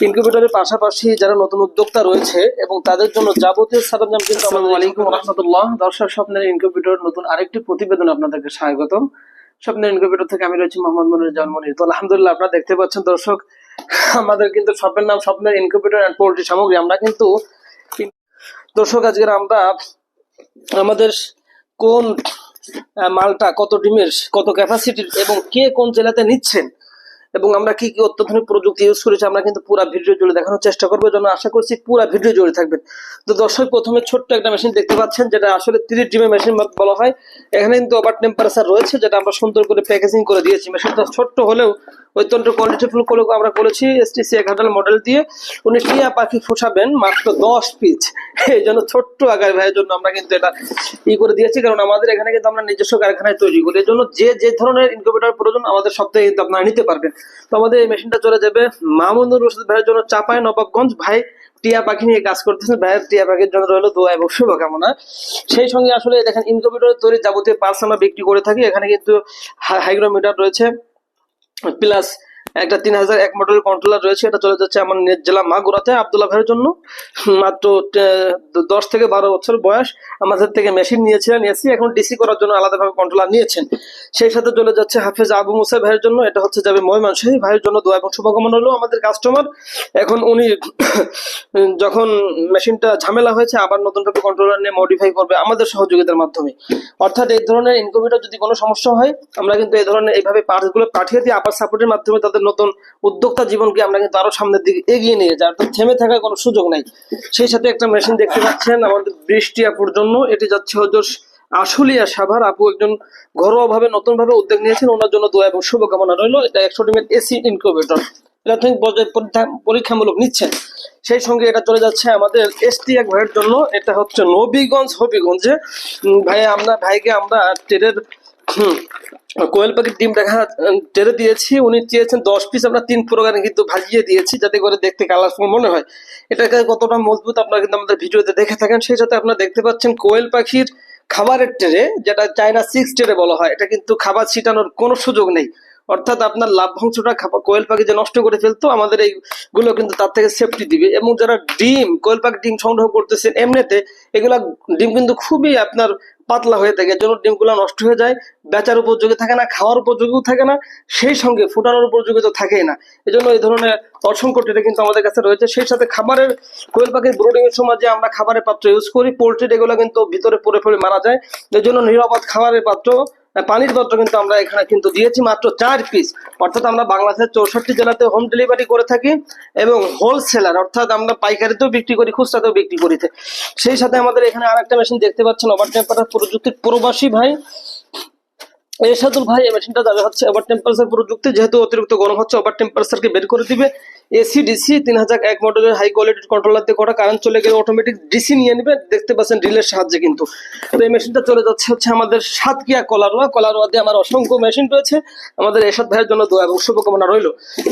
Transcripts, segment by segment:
ইনকিউবেটরের পাশাপাশি যারা নতুন উদ্যোক্তা রয়েছে এবং তাদের জন্য যাবতীয় সরঞ্জাম কিন্তু আলাইকুম রহমতুল্লাহ। দর্শক স্বপ্নের ইনকিউবেটর নতুন আরেকটি প্রতিবেদন আপনাদেরকে স্বাগতম। স্বপ্নের ইনকিউবেটর থেকে আমি রয়েছি মোহাম্মদ মনির জন্মনির তো আলহামদুলিল্লাহ আপনারা দেখতে পাচ্ছেন দর্শক আমাদের কিন্তু শপের নাম স্বপ্নের ইনকিউবেটর অ্যান্ড পোল্ট্রি সামগ্রী। আমরা কিন্তু দর্শক আজকের আমরা আমাদের কোন মালটা কত ডিমের কত ক্যাপাসিটির এবং কে কোন জেলাতে নিচ্ছেন এবং আমরা কি কি অত্যাধুনিক প্রযুক্তি ইউজ করেছি আমরা কিন্তু পুরো ভিডিও জুড়ে দেখানোর চেষ্টা করব। জন্য আশা করছি পুরো ভিডিও জুড়ে থাকবেন। তো দর্শক, প্রথমে ছোট্ট একটা মেশিন দেখতে পাচ্ছেন, যেটা আসলে তিরিশ ডিমের মেশিন বলা হয়। এখানে কিন্তু ওভার টেম্পারেচার রয়েছে, যেটা আমরা সুন্দর করে প্যাকেজিং করে দিয়েছি। মেশিনটা ছোট্ট হলেও অত্যন্ত কোয়ালিটিফুল করে আমরা করেছি এসটিসি এক হাজার মডেল দিয়ে। উনি টিয়া পাখি ফোসাবেন মাত্র দশ পিচ এই জন্য ছোট্ট আকার ভাইয়ের জন্য আমরা কিন্তু এটা ই করে দিয়েছি, কারণ আমাদের এখানে কিন্তু আমরা নিজস্ব কারখানায় তৈরি করি। এই জন্য যে যে ধরনের ইনকিউবেটর প্রয়োজন, আমাদের সপ্তাহে কিন্তু আপনারা নিতে পারবেন। তো আমাদের এই মেশিনটা চলে যাবে মামুনুর রশিদ ভাইয়ের জন্য চাপায় নবাবগঞ্জ। ভাই, টিয়া পাখি নিয়ে কাজ করতেছেন। ভাইয়ের টিয়া পাখির জন্য রইল দোয়া এবং শুভকামনা। সেই সঙ্গে আসলে দেখেন ইনকিউবেটরের তৈরি যাবতীয় পার্টস আমরা বিক্রি করে থাকি। এখানে কিন্তু হাইগ্রোমিটার রয়েছে। plus একটা তিন হাজার এক মডেল কন্ট্রোলার রয়েছে, এটা চলে যাচ্ছে আমার জেলা মাগুরাতে, আবদুল্লাহ ভাইয়ের জন্য। মাত্র দশ থেকে বারো বছর বয়স আমাদের থেকে মেশিন নিয়েছিলেন এসি এখন ডিসি করার জন্য আলাদাভাবে কন্ট্রোলার নিয়েছেন। সেই সাথে চলে যাচ্ছে হাফেজ আবু মুসা ভাইয়ের জন্য, এটা হচ্ছে যাবে ময়মনসিংহ। ভাইয়ের জন্য দোয়া এবং শুভকামনা হলো আমাদের কাস্টমার এখন উনি যখন মেশিনটা ঝামেলা হয়েছে, আবার নতুন ভাবে কন্ট্রোলার নিয়ে মডিফাই করবে আমাদের সহযোগিতার মাধ্যমে। অর্থাৎ এই ধরনের ইনকিউবেটর যদি কোনো সমস্যা হয়, আমরা কিন্তু এই ধরনের এইভাবে পার্টসগুলো পাঠিয়ে দিই আবার সাপোর্টের মাধ্যমে তাদের নতুন উদ্যোক্তা জীবনকে আমরা কিন্তু আরও সামনের দিকে এগিয়ে নিয়ে যাই। অর্থাৎ থেমে থাকার কোনো সুযোগ নাই। সেই সাথে একটা মেশিন দেখতে পাচ্ছেন, আমাদের বৃষ্টি আপুর জন্য। এটি যাচ্ছে হজর আশুলিয়া সাভার। আপু একজন ঘরোয়া ভাবে নতুন ভাবে উদ্যোগ নিয়েছেন। ওনার জন্য দোয়া এবং শুভকামনা রইল। এটা একশো ডিমের এসি ইনকিউবেটর প্রাথমিক পর্যায়ে পরীক্ষা- পরীক্ষামূলক নিচ্ছেন। সেই সঙ্গে এটা চলে যাচ্ছে আমাদের এসটি এক ভাইয়ের জন্য। এটা হচ্ছে নবীগঞ্জ, হবিগঞ্জে। ভাই আমরা ভাইকে আমরা ট্রেনের হুম, কোয়েল পাখির ডিম দেখা টেরে দিয়েছি উনি চেয়েছেন দশ পিস আমরা তিন প্রকারে কিন্তু ভাজিয়ে দিয়েছি যাতে করে দেখতে কালারফুল মনে হয়। এটাকে কতটা মজবুত আপনারা কিন্তু আমাদের ভিডিওতে দেখে থাকেন সেই সাথে আপনারা দেখতে পাচ্ছেন কোয়েল পাখির খাবারের ট্রে যেটা চায়না সিক্স ট্রে বলা হয় এটা কিন্তু খাবার ছিটানোর কোনো সুযোগ নেই। অর্থাৎ আপনার লাভ্যাংশটা খাবার কোয়েল পাখি যে নষ্ট করে ফেলতো, আমাদের এইগুলো কিন্তু তার থেকে সেফটি দিবে। এবং যারা ডিম, কোয়েল পাখি ডিম সংগ্রহ করতেছেন এমনিতে, এগুলা ডিম কিন্তু খুবই আপনার পাতলা হয়ে থাকে। জন্য ডিমগুলো নষ্ট হয়ে যায়, বেচার উপযোগী থাকে না, খাওয়ার উপযোগীও থাকে না, সেই সঙ্গে ফুটানোর উপযোগী তো থাকেই না। এই জন্য এই ধরনের অসংখ্য ট্রে কিন্তু আমাদের কাছে রয়েছে। সেই সাথে খাবারের, কোয়েল পাখির ব্রোডিং এর সময় যে আমরা খাবারের পাত্র ইউজ করি পোল্ট্রি এগুলো কিন্তু ভিতরে পড়ে পড়ে মারা যায়। এই জন্য নিরাপদ খাবারের পাত্র পানির পাত্র কিন্তু আমরা এখানে কিন্তু দিয়েছি মাত্র চার পিস অর্থাৎ আমরা বাংলাদেশের চৌষট্টি জেলাতে হোম ডেলিভারি করে থাকি এবং হোলসেলার অর্থাৎ আমরা পাইকারিতেও বিক্রি করি, খুচরাতেও বিক্রি করি। সেই সাথে আমাদের এখানে আরেকটা মেশিন দেখতে পাচ্ছেন ওভার টেম্পারেচার প্রযুক্তির প্রবাসী ভাই। এরশাদুল ভাই, এই মেশিনটা যাবে হচ্ছে ওভার টেম্পারেচার প্রযুক্তি, যেহেতু অতিরিক্ত গরম হচ্ছে ওভার টেম্পারেচারকে বের করে দিবে। এসি, ডিসি, তিন হাজার এক মডেলের হাই কোয়ালিটির কন্ট্রোলার দিয়ে করা কারেন্ট চলে গেলে অটোমেটিক ডিসি নিয়ে নেবে। দেখতে পাচ্ছেন ড্রিলের সাহায্যে কিন্তু। তো এই মেশিনটা চলে যাচ্ছে হচ্ছে আমাদের সাতকিয়া কলারোয়া। কলারোয়া দিয়ে আমার অসংখ্য মেশিন রয়েছে। আমাদের এরশাদ ভাইয়ের জন্য দোয়া এবং শুভকামনা রইল।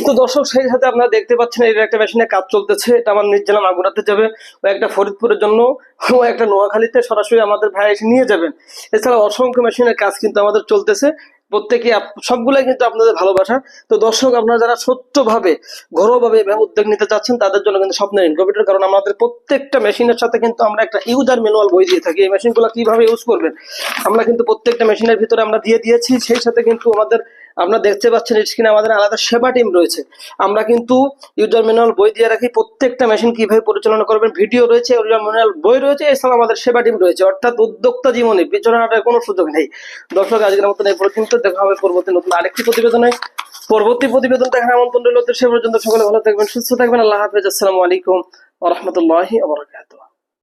তো দর্শক, সেই সাথে আপনারা দেখতে পাচ্ছেন এর একটা মেশিনে কাজ চলতেছে। এটা আমার নিজ জেলা মাগুরাতে যাবে ও একটা ফরিদপুরের জন্য। ও একটা নোয়াখালীতে সরাসরি আমাদের ভাই এসে নিয়ে যাবেন এছাড়া অসংখ্য মেশিনের কাজ কিন্তু আমাদের চলতেছে। প্রত্যেকে সবগুলাই কিন্তু আপনাদের ভালোবাসা। তো দর্শক, আপনারা যারা সত্যভাবে, ঘরোয়াভাবে উদ্যোগ নিতে চাচ্ছেন, তাদের জন্য কিন্তু স্বপ্নের ইনকিউবেটর কারণ আমাদের প্রত্যেকটা মেশিনের সাথে কিন্তু আমরা একটা ইউজার ম্যানুয়াল বই দিয়ে থাকি। এই মেশিনগুলো কীভাবে ইউজ করবেন? আমরা কিন্তু প্রত্যেকটা মেশিনের ভিতরে আমরা দিয়ে দিয়েছি। সেই সাথে কিন্তু আমাদের আপনারা দেখতে পাচ্ছেন স্ক্রিনে আমাদের আলাদা সেবা টিম রয়েছে। আমরা কিন্তু ইউজার ম্যানুয়াল বই দিয়ে রাখি, প্রত্যেকটা মেশিন কীভাবে পরিচালনা করবেন ভিডিও রয়েছে ইউজার ম্যানুয়াল বই রয়েছে এছাড়া আমাদের সেবা টিম রয়েছে। অর্থাৎ উদ্যোক্তা জীবনে পিছনে হাঁটার কোনো সুযোগ নেই। দর্শক, আজকের মতন এই পর্যন্ত, দেখা হবে পরবর্তী নতুন আরেকটি প্রতিবেদনে। পরবর্তী প্রতিবেদন দেখার আমন্ত্রণ রইল সে পর্যন্ত সকলে ভালো থাকবেন, সুস্থ থাকবেন। আল্লাহ হাফেজ। আসসালামু আলাইকুম ওয়া রাহমাতুল্লাহি ওয়া বারাকাতুহু।